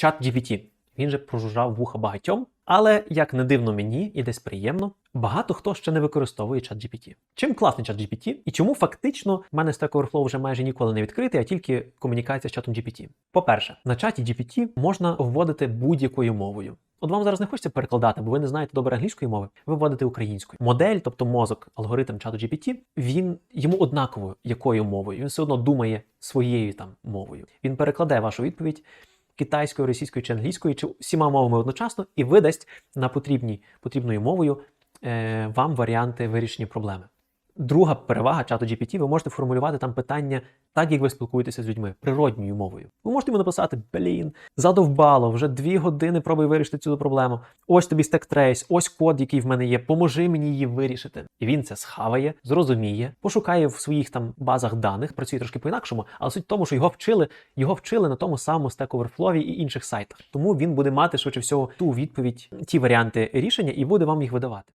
Чат GPT. Він же прожужжав вуха багатьом, але як не дивно мені і десь приємно, багато хто ще не використовує чат GPT. Чим класний чат GPT і чому фактично в мене Stack Overflow вже майже ніколи не відкритий, а тільки комунікація з чатом GPT. По-перше, на чаті GPT можна вводити будь-якою мовою. От вам зараз не хочеться перекладати, бо ви не знаєте добре англійської мови, ви вводите українською. Модель, тобто мозок, алгоритм чату GPT, він йому однаково якою мовою. Він все одно думає своєю там мовою. Він перекладе вашу відповідь китайською, російською чи англійською, чи всіма мовами одночасно, і видасть на потрібній потрібною мовою е, вам варіанти вирішення проблеми. Друга перевага чату GPT, ви можете формулювати там питання так, як ви спілкуєтеся з людьми, природньою мовою. Ви можете йому написати: блін, задовбало, вже дві години пробуй вирішити цю проблему. Ось тобі стек-трейс, ось код, який в мене є, поможи мені її вирішити. І він це схаває, зрозуміє, пошукає в своїх там базах даних, працює трошки по-інакшому, але суть в тому, що його вчили, його вчили на тому самому Stack Overflow і інших сайтах. Тому він буде мати швидше всього ту відповідь, ті варіанти рішення і буде вам їх видавати.